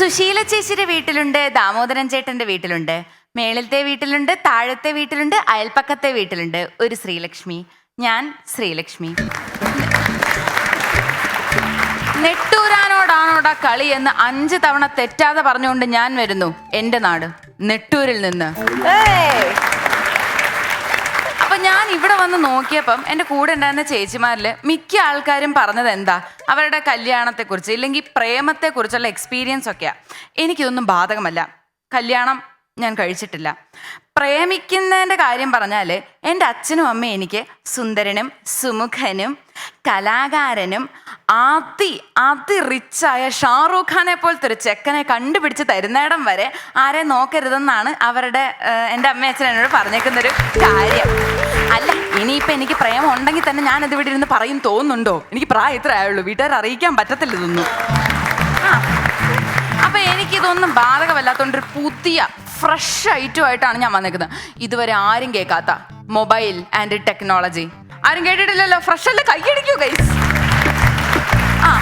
സുശീല ചേച്ചിയുടെ വീട്ടിലുണ്ട് ദാമോദരൻ ചേട്ടന്റെ വീട്ടിലുണ്ട് മേളിലത്തെ വീട്ടിലുണ്ട് താഴത്തെ വീട്ടിലുണ്ട് അയൽപ്പക്കത്തെ വീട്ടിലുണ്ട് ഒരു ശ്രീലക്ഷ്മി. ഞാൻ ശ്രീലക്ഷ്മി. നെട്ടൂരാനോടാണോടാ കളി എന്ന് അഞ്ച് തവണ തെറ്റാതെ പറഞ്ഞുകൊണ്ട് ഞാൻ വരുന്നു എന്റെ നാട് നെട്ടൂരിൽ നിന്ന്. ഞാൻ ഇവിടെ വന്ന് നോക്കിയപ്പം എന്റെ കൂടെ ഉണ്ടായിരുന്ന ചേച്ചിമാരിൽ മിക്ക ആൾക്കാരും പറഞ്ഞത് എന്താ? അവരുടെ കല്യാണത്തെക്കുറിച്ച് ഇല്ലെങ്കിൽ പ്രേമത്തെക്കുറിച്ചുള്ള എക്സ്പീരിയൻസ് ഒക്കെയാ. എനിക്കിതൊന്നും ബാധകമല്ല. കല്യാണം ഞാൻ കഴിച്ചിട്ടില്ല. പ്രേമിക്കുന്നതിന്റെ കാര്യം പറഞ്ഞാൽ എന്റെ അച്ഛനും അമ്മയും എനിക്ക് സുന്ദരനും സുമുഖനും കലാകാരനും അതി അതി റിച്ചായ ഷാറൂഖ് ഖാനെ പോലത്തെ ഒരു ചെക്കനെ കണ്ടുപിടിച്ച് തരുന്നേടം വരെ ആരെ നോക്കരുതെന്നാണ് അവരുടെ എന്റെ അമ്മ അച്ഛൻ എന്നോട് പറഞ്ഞേക്കുന്നൊരു കാര്യം. ഇനിയിപ്പോൾ എനിക്ക് പ്രേമം ഉണ്ടെങ്കിൽ തന്നെ ഞാൻ അത് ഇവിടെ ഇരുന്ന് പറയും തോന്നുന്നുണ്ടോ? എനിക്ക് പ്രായം ഇത്ര ആയുള്ളൂ. വീട്ടുകാർ അറിയിക്കാൻ പറ്റത്തില്ല ഇതൊന്നും. അപ്പം അപ്പൊ എനിക്കിതൊന്നും ബാധകമല്ലാത്തതുകൊണ്ട് പുതിയ ഫ്രഷ് ഐറ്റമായിട്ടാണ് ഞാൻ വന്നിരിക്കുന്നത് ഇതുവരെ ആരും കേൾക്കാത്ത മൊബൈൽ ആൻഡ് ടെക്നോളജി ആരും കേട്ടിട്ടില്ലല്ലോ? ഫ്രഷ് അല്ല? കൈയടിക്കൂ ഗൈസ് ആ.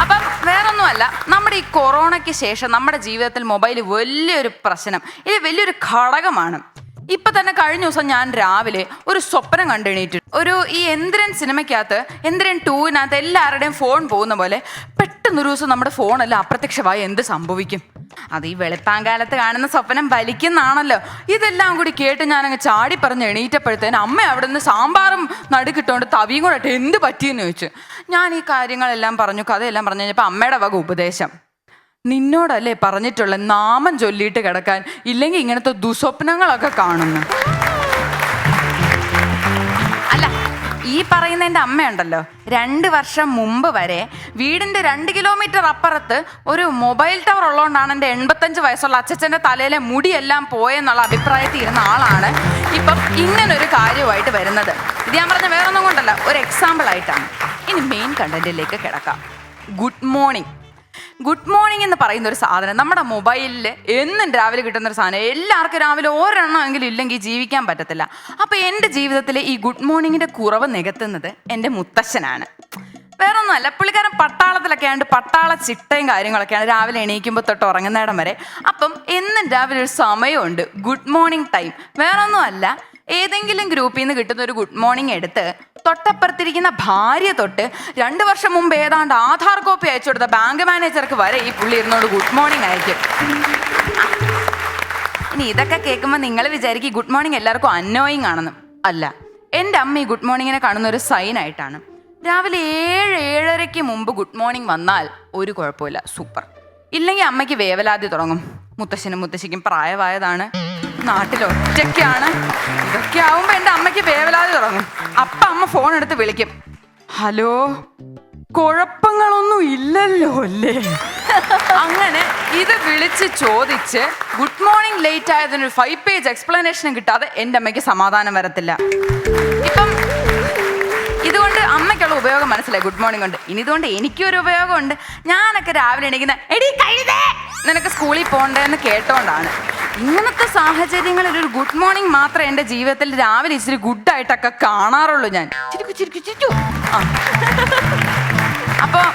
അപ്പം വേറൊന്നുമല്ല. നമ്മുടെ ഈ കൊറോണയ്ക്ക് ശേഷം നമ്മുടെ ജീവിതത്തിൽ മൊബൈൽ വലിയൊരു പ്രശ്നം ഇത് വലിയൊരു ഘടകമാണ്. ഇപ്പൊ തന്നെ കഴിഞ്ഞ ദിവസം ഞാൻ രാവിലെ ഒരു സ്വപ്നം കണ്ടെണീറ്റു ഒരു ഈ എന്തിരൻ സിനിമയ്ക്കകത്ത് എന്തിരൻ ടൂവിനകത്ത് എല്ലാവരുടെയും ഫോൺ പോകുന്ന പോലെ പെട്ടെന്നൊരു ദിവസം നമ്മുടെ ഫോണെല്ലാം അപ്രത്യക്ഷമായി എന്ത് സംഭവിക്കും? അത് ഈ വെളുപ്പാങ്കാലത്ത് കാണുന്ന സ്വപ്നം വലിക്കുന്നാണല്ലോ ഇതെല്ലാം കൂടി കേട്ട് ഞാൻ ഞാനങ്ങ് ചാടി പറഞ്ഞ് എണീറ്റപ്പോഴത്തേന് അമ്മ അവിടെ നിന്ന് സാമ്പാറും നടുക്കിട്ടോണ്ട് തവിയും കൂടെ എന്ത് പറ്റിയെന്ന് ചോദിച്ചു. ഞാൻ ഈ കാര്യങ്ങളെല്ലാം പറഞ്ഞു കഥയെല്ലാം പറഞ്ഞു കഴിഞ്ഞപ്പോൾ അമ്മയുടെ വക ഉപദേശം. നിന്നോടല്ലേ പറഞ്ഞിട്ടുള്ള നാമം ചൊല്ലിയിട്ട് കിടക്കാൻ? ഇല്ലെങ്കിൽ ഇങ്ങനത്തെ ദുസ്വപ്നങ്ങളൊക്കെ കാണുന്നു. അല്ല ഈ പറയുന്ന എന്റെ അമ്മയുണ്ടല്ലോ. രണ്ട് വർഷം മുമ്പ് വരെ വീടിന്റെ രണ്ട് കിലോമീറ്റർ അപ്പുറത്ത് ഒരു മൊബൈൽ ടവർ ഉള്ളതുകൊണ്ടാണ് എന്റെ എൺപത്തഞ്ച് വയസ്സുള്ള അച്ഛച്ചന്റെ തലയിലെ മുടിയെല്ലാം പോയെന്നുള്ള അഭിപ്രായത്തിൽ ഇരുന്ന ആളാണ് ഇപ്പം ഇങ്ങനൊരു കാര്യമായിട്ട് വരുന്നത്. ഇത് ഞാൻ പറഞ്ഞ വേറൊന്നും കൊണ്ടല്ല ഒരു എക്സാമ്പിൾ ആയിട്ടാണ്. ഇനി മെയിൻ കണ്ടന്റിലേക്ക് കിടക്കാം. ഗുഡ് മോർണിംഗ് ഗുഡ് മോർണിംഗ് എന്ന് പറയുന്ന ഒരു സാധനം. നമ്മുടെ മൊബൈലിൽ എന്നും രാവിലെ കിട്ടുന്ന ഒരു സാധനം. എല്ലാവർക്കും രാവിലെ ഒരെണ്ണം എങ്കിലും ഇല്ലെങ്കിൽ ജീവിക്കാൻ പറ്റത്തില്ല. അപ്പോൾ എന്റെ ജീവിതത്തിൽ ഈ ഗുഡ് മോർണിംഗിന്റെ കുറവ് നികത്തുന്നത് എന്റെ മുത്തശ്ശനാണ്. വേറൊന്നുമല്ല പുള്ളിക്കാരൻ പട്ടാളത്തിലൊക്കെ പട്ടാള ചിട്ടയും കാര്യങ്ങളൊക്കെയാണ് രാവിലെ എണീക്കുമ്പോൾ തൊട്ട് ഉറങ്ങുന്നിടം വരെ. അപ്പം എന്നും രാവിലെ ഒരു സമയമുണ്ട്. ഗുഡ് മോർണിംഗ് ടൈം വേറൊന്നുമല്ല ഏതെങ്കിലും ഗ്രൂപ്പിൽ നിന്ന് കിട്ടുന്ന ഒരു ഗുഡ് മോർണിംഗ് എടുത്ത് തൊട്ടപ്പുറത്തിരിക്കുന്ന ഭാര്യ തൊട്ട് രണ്ട് വർഷം മുമ്പ് ഏതാണ്ട് ആധാർ കോപ്പി അയച്ചു കൊടുത്ത ബാങ്ക് മാനേജർക്ക് വരെ ഈ പുള്ളി ഇരുന്നോട് ഗുഡ് മോർണിംഗ് അയക്കും ഇനി ഇതൊക്കെ കേൾക്കുമ്പോൾ നിങ്ങൾ വിചാരിക്കും ഗുഡ് മോർണിംഗ് എല്ലാവർക്കും അന്നോയിങ് ആണെന്ന്. അല്ല എന്റെ അമ്മ ഈ ഗുഡ് മോർണിങ്ങിനെ കാണുന്ന ഒരു സൈൻ ആയിട്ടാണ്. രാവിലെ ഏഴ് ഏഴരയ്ക്ക് മുമ്പ് ഗുഡ് മോർണിംഗ് വന്നാൽ ഒരു കുഴപ്പമില്ല സൂപ്പർ ഇല്ലെങ്കിൽ അമ്മയ്ക്ക് വേവലാതി തുടങ്ങും. മുത്തശ്ശനും മുത്തശ്ശിക്കും പ്രായമായതാണ്. നാട്ടിൽ ഒറ്റയ്ക്കാണ് ഇതൊക്കെ ആവുമ്പോ എന്റെ അമ്മയ്ക്ക് വേവലാതി തുടങ്ങും. അപ്പ അമ്മ ഫോൺ എടുത്ത് വിളിക്കും. ഹലോ കുഴപ്പങ്ങളൊന്നും ഇല്ലല്ലോ അല്ലേ? അങ്ങനെ ഇത് വിളിച്ച് ചോദിച്ച് ഗുഡ് മോർണിംഗ് ലേറ്റ് ആയതിനൊരു ഫൈവ് പേജ് എക്സ്പ്ലനേഷനും കിട്ടാതെ എന്റെ അമ്മയ്ക്ക് സമാധാനം വരത്തില്ല. ഇപ്പം ഇതുകൊണ്ട് അമ്മയ്ക്കുള്ള ഉപയോഗം മനസ്സിലായി. ഗുഡ് മോർണിംഗ് ഉണ്ട്. ഇനി ഇതുകൊണ്ട് എനിക്കൊരു ഉപയോഗമുണ്ട്. ഞാനൊക്കെ രാവിലെ എണീക്കുന്ന എടി കഴുതേ നിനക്ക് സ്കൂളിൽ പോകണ്ടേ എന്ന് കേട്ടോണ്ടാണ്. ഇങ്ങനത്തെ സാഹചര്യങ്ങളിൽ ഒരു ഗുഡ് മോർണിംഗ് മാത്രമേ എന്റെ ജീവിതത്തിൽ രാവിലെ ഇച്ചിരി ഗുഡ് ആയിട്ടൊക്കെ കാണാറുള്ളൂ ഞാൻ. ചിരിക്കു ചിരിക്കു ചിരിച്ചു അപ്പോൾ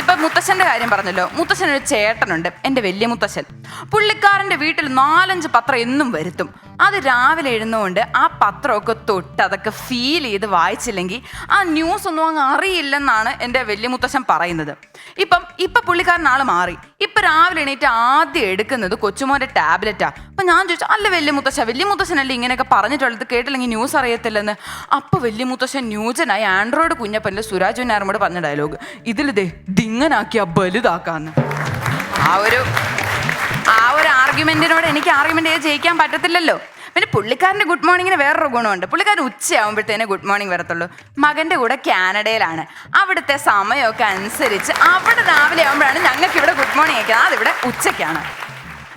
ഇപ്പൊ മുത്തശ്ശന്റെ കാര്യം പറഞ്ഞല്ലോ. മുത്തശ്ശൻ ഒരു ചേട്ടനുണ്ട്. എന്റെ വലിയ മുത്തശ്ശൻ. പുള്ളിക്കാരന്റെ വീട്ടിൽ നാലഞ്ച് പത്രം എന്നും വരുത്തും. അത് രാവിലെ എഴുന്നുകൊണ്ട് ആ പത്രമൊക്കെ തൊട്ട് അതൊക്കെ ഫീൽ ചെയ്ത് വായിച്ചില്ലെങ്കിൽ ആ ന്യൂസ് ഒന്നും അങ്ങ് അറിയില്ലെന്നാണ് എന്റെ വലിയ മുത്തശ്ശൻ പറയുന്നത്. ഇപ്പം ഇപ്പൊ പുള്ളിക്കാരൻ ആൾ മാറി. ഇപ്പൊ രാവിലെ എണീറ്റ് ആദ്യം എടുക്കുന്നത് കൊച്ചുമോന്റെ ടാബ്ലറ്റാ. അപ്പൊ ഞാൻ ചോദിച്ചു അല്ല വലിയ മുത്തശ്ശ വലിയ മുത്തശ്ശനല്ലേ ഇങ്ങനെയൊക്കെ പറഞ്ഞിട്ടുള്ളത്? കേട്ടില്ലെങ്കിൽ ന്യൂസ് അറിയത്തില്ലെന്ന്. അപ്പൊ വലിയ മുത്തശ്ശൻ ന്യൂജനായി ആൻഡ്രോയിഡ് കുഞ്ഞപ്പന്റെ സുരാജ് നാരമോട് പറഞ്ഞ ഡയലോഗ് ഇതിലിതേ ദിങ്ങനാക്കിയ ബലുതാക്കാന്ന്. ആ ഒരു ആ ഒരു ആർഗ്യുമെന്റിനോട് എനിക്ക് ആർഗ്യുമെന്റ് ചെയ്ത് ജയിക്കാൻ പറ്റത്തില്ലല്ലോ. പിന്നെ പുള്ളിക്കാരന്റെ ഗുഡ് മോർണിംഗിന് വേറൊരു ഗുണമുണ്ട്. പുള്ളിക്കാരൻ ഉച്ചയാകുമ്പോഴത്തേനെ ഗുഡ് മോർണിംഗ് വരത്തുള്ളൂ. മകന്റെ കൂടെ കാനഡയിലാണ്. അവിടുത്തെ സമയമൊക്കെ അനുസരിച്ച് അവിടെ രാവിലെ ആകുമ്പോഴാണ് ഞങ്ങൾക്ക് ഇവിടെ ഗുഡ് മോർണിംഗ് അയക്കുന്നത് അതിവിടെ ഉച്ചയ്ക്കാണ്.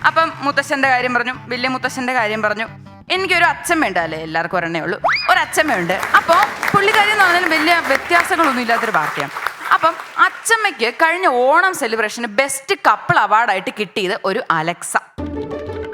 അപ്പം മുത്തശ്ശന്റെ കാര്യം പറഞ്ഞു വലിയ മുത്തശ്ശന്റെ കാര്യം പറഞ്ഞു. എനിക്കൊരു അച്ഛമ്മയുണ്ട് അല്ലേ? എല്ലാവർക്കും ഒരെണ്ണേ ഉള്ളൂ. ഒരു അച്ഛമ്മയുണ്ട് അപ്പോൾ പുള്ളിക്കാരി എന്ന് പറഞ്ഞാൽ വലിയ വ്യത്യാസങ്ങളൊന്നും ഇല്ലാത്തൊരു പാർട്ടിയാണ് അപ്പം അച്ചമ്മയ്ക്ക് കഴിഞ്ഞ ഓണം സെലിബ്രേഷന് ബെസ്റ്റ് കപ്പിൾ അവാർഡായിട്ട് കിട്ടിയത് ഒരു അലക്സ.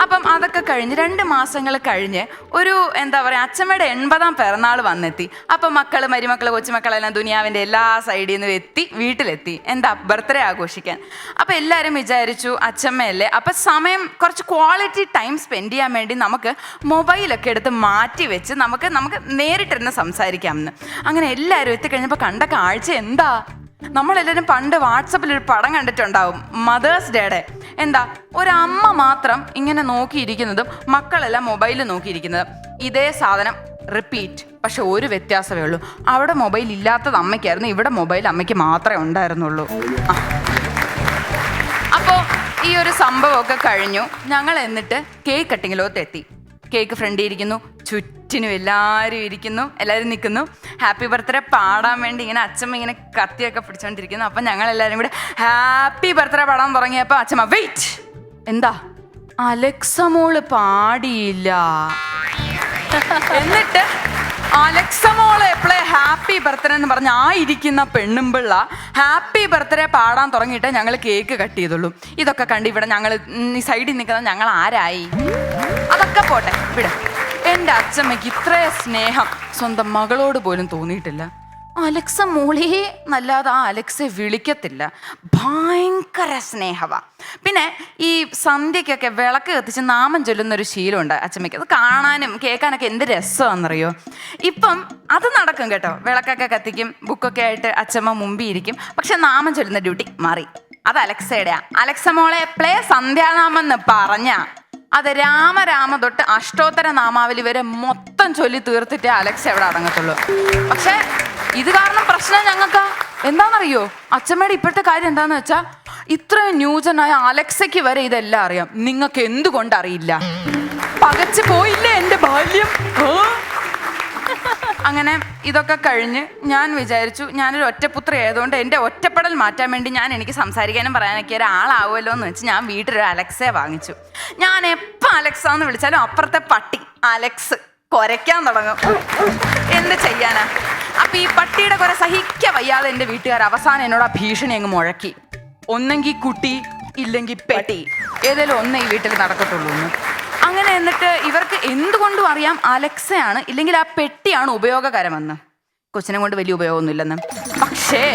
അപ്പം അതൊക്കെ കഴിഞ്ഞ് രണ്ട് മാസങ്ങൾ കഴിഞ്ഞ് ഒരു എന്താ പറയുക അച്ഛമ്മയുടെ എൺപതാം പിറന്നാൾ വന്നെത്തി. അപ്പം മക്കൾ മരുമക്കൾ കൊച്ചുമക്കളെല്ലാം ദുനിയാവിന്റെ എല്ലാ സൈഡിൽ നിന്നും എത്തി വീട്ടിലെത്തി. എന്താ ബർത്ത്ഡേ ആഘോഷിക്കാൻ. അപ്പം എല്ലാവരും വിചാരിച്ചു അച്ഛമ്മയല്ലേ അപ്പം സമയം കുറച്ച് ക്വാളിറ്റി ടൈം സ്പെൻഡ് ചെയ്യാൻ വേണ്ടി നമുക്ക് മൊബൈലൊക്കെ എടുത്ത് മാറ്റി വെച്ച് നമുക്ക് നമുക്ക് നേരിട്ടിരുന്ന് സംസാരിക്കാമെന്ന്. അങ്ങനെ എല്ലാവരും എത്തിക്കഴിഞ്ഞപ്പോൾ കണ്ട കാഴ്ച എന്താ? നമ്മളെല്ലാവരും പണ്ട് വാട്സപ്പിൽ ഒരു പടം കണ്ടിട്ടുണ്ടാവും മദേഴ്സ് ഡേയുടെ എന്താ ഒരമ്മ മാത്രം ഇങ്ങനെ നോക്കിയിരിക്കുന്നതും മക്കളെല്ലാം മൊബൈലിൽ നോക്കിയിരിക്കുന്നതും. ഇതേ സാധനം റിപ്പീറ്റ് പക്ഷെ ഒരു വ്യത്യാസമേ ഉള്ളൂ. അവിടെ മൊബൈൽ ഇല്ലാത്തത് അമ്മയ്ക്കായിരുന്നു ഇവിടെ മൊബൈൽ അമ്മയ്ക്ക് മാത്രമേ ഉണ്ടായിരുന്നുള്ളൂ. അപ്പോൾ ഈ ഒരു സംഭവമൊക്കെ കഴിഞ്ഞു. ഞങ്ങൾ എന്നിട്ട് കേക്ക് കട്ടിങ്ങിലോട്ട് എത്തി കേക്ക് ഫ്രണ്ടിൽ ഇരിക്കുന്നു ചുറ്റിനും എല്ലാവരും ഇരിക്കുന്നു എല്ലാവരും നിൽക്കുന്നു. ഹാപ്പി ബർത്ത്ഡേ പാടാൻ വേണ്ടി ഇങ്ങനെ അച്ഛമ്മ ഇങ്ങനെ കത്തിയൊക്കെ പിടിച്ചോണ്ടിരിക്കുന്നു. അപ്പം ഞങ്ങൾ എല്ലാവരും കൂടെ ഹാപ്പി ബർത്ത്ഡേ പാടാൻ തുടങ്ങിയപ്പോൾ അച്ഛമ്മ വെയിറ്റ് എന്താ? അലക്സ മോൾ പാടിയില്ല. എന്നിട്ട് അലക്സ മോൾ എപ്പോഴേ ഹാപ്പി ബർത്ത്ഡേ എന്ന് പറഞ്ഞ് ആ ഇരിക്കുന്ന പെണ്ണുമ്പിള്ള ഹാപ്പി ബർത്ത്ഡേ പാടാൻ തുടങ്ങിയിട്ട് ഞങ്ങൾ കേക്ക് കട്ട് ചെയ്തുള്ളൂ. ഇതൊക്കെ കണ്ട് ഇവിടെ ഞങ്ങൾ ഈ സൈഡിൽ നിൽക്കുന്ന ഞങ്ങൾ ആരായി? അതൊക്കെ പോട്ടെ ഇവിടെ എന്റെ അച്ഛമ്മയ്ക്ക് ഇത്രേ സ്നേഹം. സ്വന്തം മകളോട് പോലും തോന്നിയിട്ടില്ല. അലക്സ മോളിയെ നല്ലാതെ ആ അലക്സെ വിളിക്കത്തില്ല. ഭയങ്കര സ്നേഹവാ. പിന്നെ ഈ സന്ധ്യയ്ക്കൊക്കെ വിളക്ക് കത്തിച്ച് നാമം ചൊല്ലുന്ന ഒരു ശീലമുണ്ട് അച്ഛമ്മയ്ക്ക്. അത് കാണാനും കേൾക്കാനൊക്കെ എന്ത് രസമാണെന്നറിയോ? ഇപ്പം അത് നടക്കും കേട്ടോ. വിളക്കൊക്കെ കത്തിക്കും ബുക്കൊക്കെ ആയിട്ട് അച്ഛമ്മ മുമ്പിൽ ഇരിക്കും. പക്ഷെ നാമം ചൊല്ലുന്ന ഡ്യൂട്ടി മാറി. അത് അലക്സയുടെയാ. അലക്സ മോളെ പ്ലേ സന്ധ്യാനാമം എന്ന് പറഞ്ഞ അത് രാമരാമ തൊട്ട് അഷ്ടോത്തര നാമാവലി വരെ മൊത്തം ചൊല്ലി തീർത്തിട്ടേ അലക്സ് എവിടെ അടങ്ങത്തുള്ളൂ. പക്ഷെ ഇത് കാരണം പ്രശ്നം ഞങ്ങൾക്ക് എന്താണെന്നറിയോ? അച്ഛമ്മയുടെ ഇപ്പോഴത്തെ കാര്യം എന്താന്ന് വെച്ചാ ഇത്രയും ന്യൂജനായ അലക്സയ്ക്ക് വരെ ഇതെല്ലാം അറിയാം. നിങ്ങൾക്ക് എന്തുകൊണ്ട് അറിയില്ല? പകച്ചു പോയില്ലേ എന്റെ ബാല്യം? അങ്ങനെ ഇതൊക്കെ കഴിഞ്ഞ് ഞാൻ വിചാരിച്ചു ഞാനൊരു ഒറ്റപുത്രി ആയതുകൊണ്ട് എന്റെ ഒറ്റപ്പെടൽ മാറ്റാൻ വേണ്ടി ഞാൻ എനിക്ക് സംസാരിക്കാനും പറയാനൊക്കെ ഒരാളാവുമല്ലോ എന്ന് വെച്ച് ഞാൻ വീട്ടിലൊരു അലക്സയെ വാങ്ങിച്ചു. ഞാൻ എപ്പോൾ അലക്സ എന്ന് വിളിച്ചാലും അപ്പുറത്തെ പട്ടി അലക്സ് കുരയ്ക്കാൻ തുടങ്ങും. എന്ത് ചെയ്യാനാ? അപ്പൊ ഈ പട്ടിയുടെ കുറെ സഹിക്ക വയ്യാതെ എന്റെ വീട്ടുകാർ അവസാനം എന്നോട് ആ ഭീഷണി അങ്ങ് മുഴക്കി. ഒന്നെങ്കിൽ കുട്ടി ഇല്ലെങ്കിൽ പെട്ടി. ഏതെങ്കിലും ഒന്നേ ഈ വീട്ടിൽ നടക്കത്തുള്ളൂ അങ്ങനെ എന്നിട്ട് ഇവർക്ക് എന്തുകൊണ്ടും അറിയാം അലക്സയാണ് ഇല്ലെങ്കിൽ ആ പെട്ടിയാണ് ഉപയോഗകരമെന്ന്. കൊച്ചിനെ കൊണ്ട് വലിയ ഉപയോഗമൊന്നുമില്ലെന്ന്. പക്ഷേ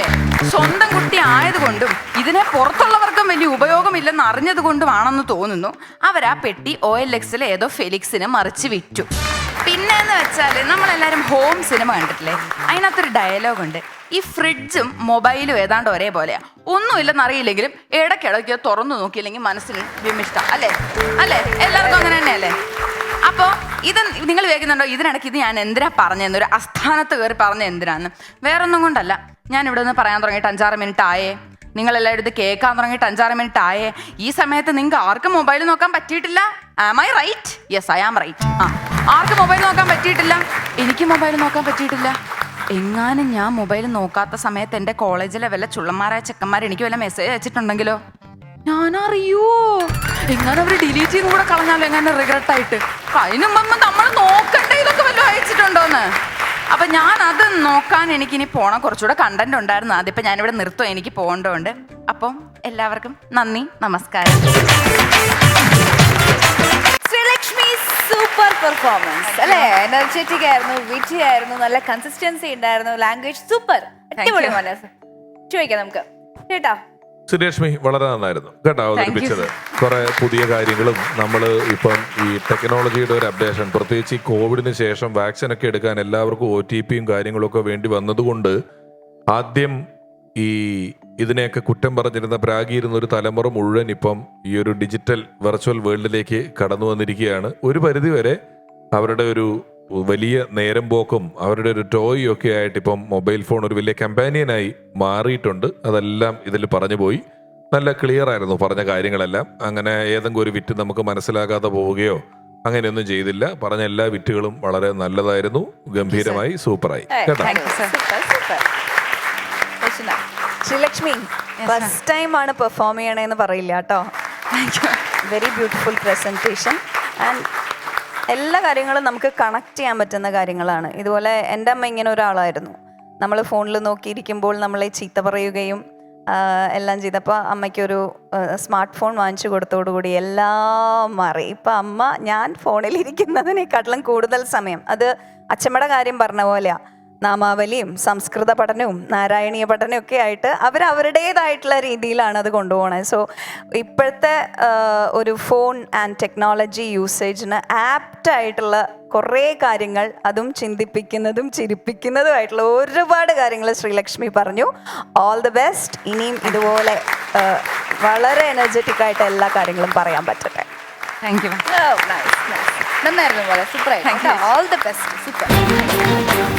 സ്വന്തം കുട്ടി ആയതുകൊണ്ടും ഇതിനെ പുറത്തുള്ളവർക്കും വലിയ ഉപയോഗമില്ലെന്ന് അറിഞ്ഞത് കൊണ്ടുമാണെന്ന് തോന്നുന്നു അവരാ പെട്ടി ഒ എൽ എക്സിൽ ഏതോ ഫെലിക്സിനെ മറിച്ച് വിറ്റു. പിന്നെ എന്ന് വെച്ചാൽ നമ്മളെല്ലാവരും ഹോം സിനിമ കണ്ടിട്ടില്ലേ? അതിനകത്തൊരു ഡയലോഗ് ഉണ്ട്. ഈ ഫ്രിഡ്ജും മൊബൈലും ഏതാണ്ട് ഒരേപോലെയാ. ഒന്നുമില്ലെന്ന് അറിയില്ലെങ്കിലും ഇടയ്ക്കിടയ്ക്ക് തുറന്നു നോക്കിയില്ലെങ്കിൽ മനസ്സിന് വിമിഷ്ട. അല്ലേ? അല്ലേ? എല്ലാവർക്കും അങ്ങനെ തന്നെയല്ലേ? അപ്പോൾ ഇത് നിങ്ങൾ വേഗുന്നുണ്ടോ ഇതിനിടയ്ക്ക് ഇത് ഞാൻ എന്തിനാ പറഞ്ഞതെന്ന്? ഒരു അസ്ഥാനത്ത് കയറി പറഞ്ഞ എന്തിനാന്ന്? വേറൊന്നും കൊണ്ടല്ല. ഞാൻ ഇവിടെ നിന്ന് പറയാൻ തുടങ്ങിയിട്ട് അഞ്ചാറ് മിനിറ്റ് ആയേ. നിങ്ങളെല്ലാവരും ഇത് കേൾക്കാൻ തുടങ്ങിയിട്ട് അഞ്ചാറ് മിനിറ്റ് ആയേ. ഈ സമയത്ത് നിങ്ങൾക്ക് ആർക്കും മൊബൈൽ നോക്കാൻ പറ്റിയിട്ടില്ല? Am I right yes I am right ആ ആർക്കും മൊബൈൽ നോക്കാൻ പറ്റിയിട്ടില്ല? എനിക്ക് മൊബൈൽ നോക്കാൻ പറ്റിയിട്ടില്ല. എങ്ങാനും ഞാൻ മൊബൈൽ നോക്കാത്ത സമയത്ത് എന്റെ കോളേജിലെ വല്ല ചുള്ളന്മാരായ ചെക്കന്മാർ എനിക്ക് വല്ല മെസ്സേജ് അയച്ചിട്ടുണ്ടെങ്കിലോ? ഞാനറിയോ? എങ്ങനെ അവർ ഡിലീറ്റ് ചെയ്ത് കൂടെ കളഞ്ഞാലോ? എങ്ങനെ റിഗ്രറ്റ് ആയിട്ട്. അതിനു നമ്മൾ നോക്കട്ടെ ഇതൊക്കെ വല്ലതും അയച്ചിട്ടുണ്ടോന്ന്? അപ്പൊ ഞാൻ അത് നോക്കാൻ എനിക്കിനി പോകണം കുറച്ചുകൂടെ കണ്ടന്റ് ഉണ്ടായിരുന്നു. അതിപ്പോൾ ഞാനിവിടെ നിർത്തും എനിക്ക് പോകേണ്ടതുണ്ട്. അപ്പം എല്ലാവർക്കും നന്ദി. നമസ്കാരം. Sreelakshmi super performance. അല്ലേ എനർജറ്റിക് ആയിരുന്നു വിറ്റി ആയിരുന്നു നല്ല കൺസിസ്റ്റൻസി ഉണ്ടായിരുന്നു. ലാംഗ്വേജ് സൂപ്പർ അടിപൊളി. മനസ്സ് ചോദിക്കാം നമുക്ക്. കേട്ടാ? സുരേഷ്മി വളരെ നന്നായിരുന്നു. കേട്ടോ അവതരിപ്പിച്ചത്. കുറെ പുതിയ കാര്യങ്ങളും നമ്മൾ ഇപ്പം ഈ ടെക്നോളജിയുടെ ഒരു അപ്ഡേഷൻ പ്രത്യേകിച്ച് ഈ കോവിഡിന് ശേഷം വാക്സിൻ ഒക്കെ എടുക്കാൻ എല്ലാവർക്കും ഒ ടി പിയും കാര്യങ്ങളൊക്കെ വേണ്ടി വന്നതുകൊണ്ട് ആദ്യം ഈ ഇതിനെയൊക്കെ കുറ്റം പറഞ്ഞിരുന്ന പ്രാഗിയിരുന്ന ഒരു തലമുറ മുഴുവൻ ഇപ്പം ഈ ഒരു ഡിജിറ്റൽ വെർച്വൽ വേൾഡിലേക്ക് കടന്നു വന്നിരിക്കുകയാണ്. ഒരു പരിധിവരെ അവരുടെ ഒരു വലിയ നേരം പോക്കും അവരുടെ ഒരു ടോയും ഒക്കെ ആയിട്ട് ഇപ്പം മൊബൈൽ ഫോൺ ഒരു വലിയ കമ്പാനിയനായി മാറിയിട്ടുണ്ട്. അതെല്ലാം ഇതിൽ പറഞ്ഞു പോയി. നല്ല ക്ലിയർ ആയിരുന്നു പറഞ്ഞ കാര്യങ്ങളെല്ലാം. അങ്ങനെ ഏതെങ്കിലും ഒരു വിറ്റ് നമുക്ക് മനസ്സിലാകാതെ പോവുകയോ അങ്ങനെയൊന്നും ചെയ്തില്ല. പറഞ്ഞ എല്ലാ വിറ്റുകളും വളരെ നല്ലതായിരുന്നു. ഗംഭീരമായി സൂപ്പറായി. കേട്ടോ? ശ്രീലക്ഷ്മി ഫസ്റ്റ് ടൈം ആണ് പെർഫോം ചെയ്യണേന്ന് പറയില്ല കേട്ടോ. വെരി ബ്യൂട്ടിഫുൾ പ്രസന്റേഷൻ ആൻഡ് എല്ലാ കാര്യങ്ങളും നമുക്ക് കണക്ട് ചെയ്യാൻ പറ്റുന്ന കാര്യങ്ങളാണ്. ഇതുപോലെ എന്റെ അമ്മ ഇങ്ങനെ ഒരാളായിരുന്നു. നമ്മൾ ഫോണിൽ നോക്കിയിരിക്കുമ്പോൾ നമ്മളെ ചീത്ത പറയുകയും എല്ലാം ചെയ്തപ്പോൾ അമ്മയ്ക്കൊരു സ്മാർട്ട് ഫോൺ വാങ്ങിച്ചു കൊടുത്തോടുകൂടി എല്ലാം മാറി. ഇപ്പം അമ്മ ഞാൻ ഫോണിലിരിക്കുന്നതിനേക്കാട്ടിലും കൂടുതൽ സമയം. അത് അച്ഛമ്മയുടെ കാര്യം പറഞ്ഞ പോലെയാ. നാമാവലിയും സംസ്കൃത പഠനവും നാരായണീയ പഠനവും ഒക്കെ ആയിട്ട് അവർ അവരുടേതായിട്ടുള്ള രീതിയിലാണ് അത് കൊണ്ടുപോകണത് സോ ഇപ്പോഴത്തെ ഒരു ഫോൺ ആൻഡ് ടെക്നോളജി യൂസേജിന് ആപ്റ്റ് ആയിട്ടുള്ള കുറേ കാര്യങ്ങൾ അതും ചിന്തിപ്പിക്കുന്നതും ചിരിപ്പിക്കുന്നതുമായിട്ടുള്ള ഒരുപാട് കാര്യങ്ങൾ ശ്രീലക്ഷ്മി പറഞ്ഞു. ഓൾ ദി ബെസ്റ്റ് ഇനിയും ഇതുപോലെ വളരെ എനർജറ്റിക് ആയിട്ട് എല്ലാ കാര്യങ്ങളും പറയാൻ പറ്റട്ടെ. താങ്ക് യു നന്നായിരുന്നു പോലെ സൂപ്പർ ആയിട്ട് ഓൾ ദ ബെസ്റ്റ് സൂപ്പർ